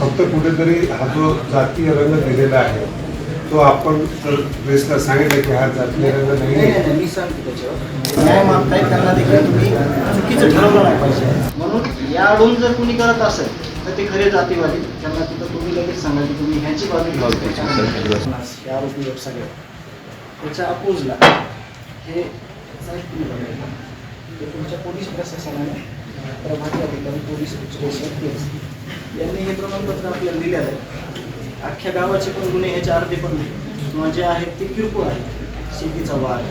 फक्त कुठेतरी हा जो जातीय रंग दिलेला आहे तो आपण प्रेसला सांगितलं की हा जातीय रंग नाही नाही आहे. नाही मी सांगतो त्याच्यावर. न्याय मागताय त्यांना देखील तुम्ही चुकीचं ठरवलं नाही पाहिजे. म्हणून याडून जर कुणी करत असेल तर ते खरे जातीवादी. त्यांना तिथं तुम्ही लगेच सांगा की तुम्ही ह्याची बाजू घ्या. हे आरोपी लोक सगळे. त्याच्या अपोजला. हे. हे तुमच्या पोलीस प्रशासनाने प्रभारी अधिकारी पोलीस स्टेशन केस यांनी हे प्रमाणपत्र आपल्याला दिलेलं आहे. अख्ख्या गावाचे पण गुन्हे ह्याचे अर्धे पण किंवा जे आहेत ते किरकोळ आहेत. शेतीचा वाद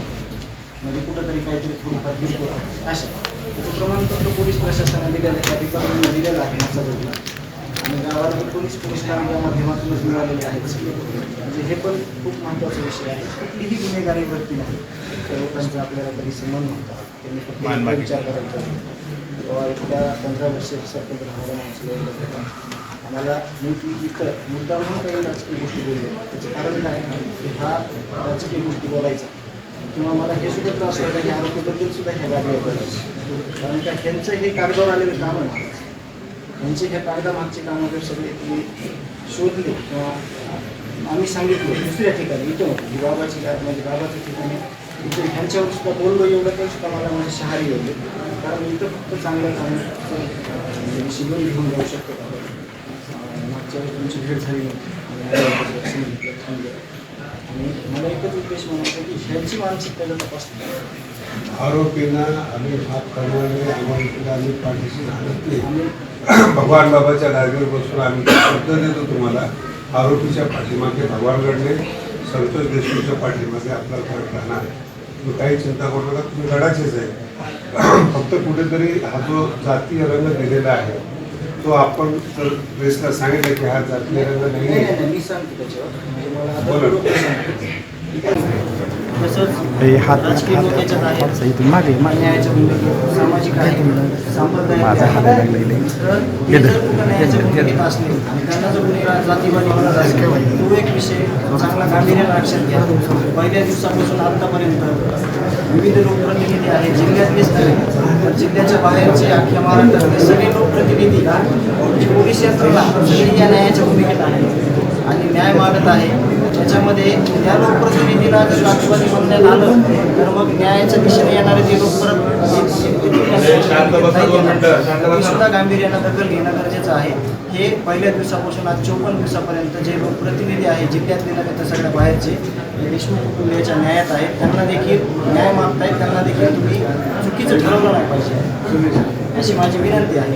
म्हणजे कुठंतरी काहीतरी थोडीफार किरकोळ आहे. अशा. त्याचं प्रमाणपत्र पोलीस प्रशासनाने दिलेलं आहे. त्या डिपार्टमेंटने दिलेलं आहे सगळं आणि गावाला पोलीस पोलीस या माध्यमातूनच मिळालेले आहेत. म्हणजे हे पण खूप महत्त्वाचा विषय आहे. कुठलीही गुन्हेगारी वृत्ती नाही. त्या लोकांचा आपल्याला कधी संबंध नव्हता त्यांनी फक्त विचार करायचा किंवा एकदा पंधरा वर्षासाठी सरकार आम्हाला मी ती इथं मुद्दा म्हणून काही राजकीय गोष्टी बोलले त्याचं कारण काय? की हा राजकीय गोष्टी बोलायचा. किंवा मला हे सुद्धा त्रास व्हायचा की आरोग्याबद्दल सुद्धा ह्या गाडी करायची कारण का ह्यांचं हे कागदावर आलेले काम आहे. यांचे ह्या कागदामागचे काम वगैरे सगळे तुम्ही शोधले किंवा आम्ही सांगितलं दुसऱ्या ठिकाणी इथं की बाबाची म्हणजे बाबाच्या ठिकाणी इथे ह्यांच्यावर सुद्धा बोललो एवढं तर सुद्धा मला म्हणजे शहारी होते. कारण इथं फक्त चांगलं काम म्हणजे शिबिर घेऊन जाऊ शकतो. मागच्या वेळेस तुमची भेट झाली आणि मला एकच उद्देश म्हणायचा की ह्यांची मानसिकता जर तपासली. आरोपींना आम्ही माफ करणारे आम्हाला आम्ही पाठीशी घालत नाही. भगवान बाबाच्या जागेवर बसून आम्ही शब्द देतो तुम्हाला. आरोपीच्या पाठीमागे भगवान घडले संतोष देशमुखच्या पाठीमागे आपला फरक राहणार आहे. काही चिंता करू नका तुम्ही लढाचेच आहे. फक्त कुठेतरी हा जो जातीय रंग दिलेला आहे तो आपण जर प्रेसला सांगितलं की हा जातीय रंग नाही आहे. बोला. हे हात हात इथून मागे माझा. हात लागलेला तो एक विषय चांगला गांभीर्यानं लक्षात घ्या. पहिल्या दिवसापासून आतापर्यंत विविध लोकप्रतिनिधी आहेत. जिल्ह्यातलेच नव्हे जिल्ह्याच्या बाहेरचे अख्ख्या महाराष्ट्रातले सगळे लोकप्रतिनिधी पोलीस यंत्रणा सगळी या न्यायाच्या भूमिकेत आहेत. आणि न्याय मागत आहे. त्याच्यामध्ये त्या लोकप्रतिनिधीला जर जातीवादी म्हणण्यात आलं तर मग न्यायाच्या दिशेने येणारे जे लोक परत ते सुद्धा गांभीर्यानं दखल घेणं गरजेचं आहे. हे पहिल्या दिवसापासून आज चौपन्न दिवसापर्यंत जे लोकप्रतिनिधी आहे जिल्ह्यातले नव्हे तर सगळ्या बाहेरचे देशमुख कुटुंबियाच्या न्यायात आहेत त्यांना देखील न्याय मागतायत त्यांना देखील तुम्ही चुकीचं ठरवलं नाही पाहिजे. अशी माझी विनंती आहे.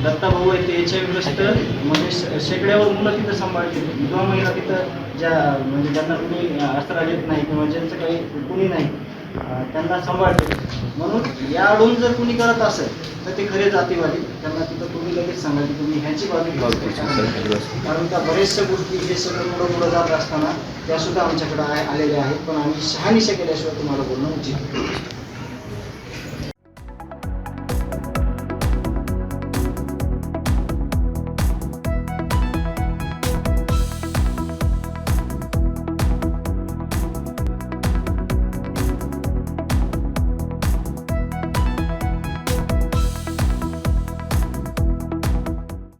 तिथं सांभाळते दत्ता भाऊ आहे ते एच आय ग्रस्त म्हणजे शेकड्यावर मुलं तिथं सांभाळते विधवा महिला तिथं ज्या म्हणजे ज्यांना कुणी अस्त्र येत नाही किंवा ज्यांचं काही कुणी नाही त्यांना सांभाळते म्हणून याडून जर कुणी करत असेल तर ते खरे जातीवादी. त्यांना तिथं तुम्ही लगेच सांगा की तुम्ही ह्याची बाजू घ्या. कारण त्या बऱ्याचशा गोष्टी हे सगळं पुढं पुढं जात असताना त्या सुद्धा आमच्याकडे आलेल्या आहेत. पण आम्ही शहानिशा केल्याशिवाय तुम्हाला बोलणं उचित.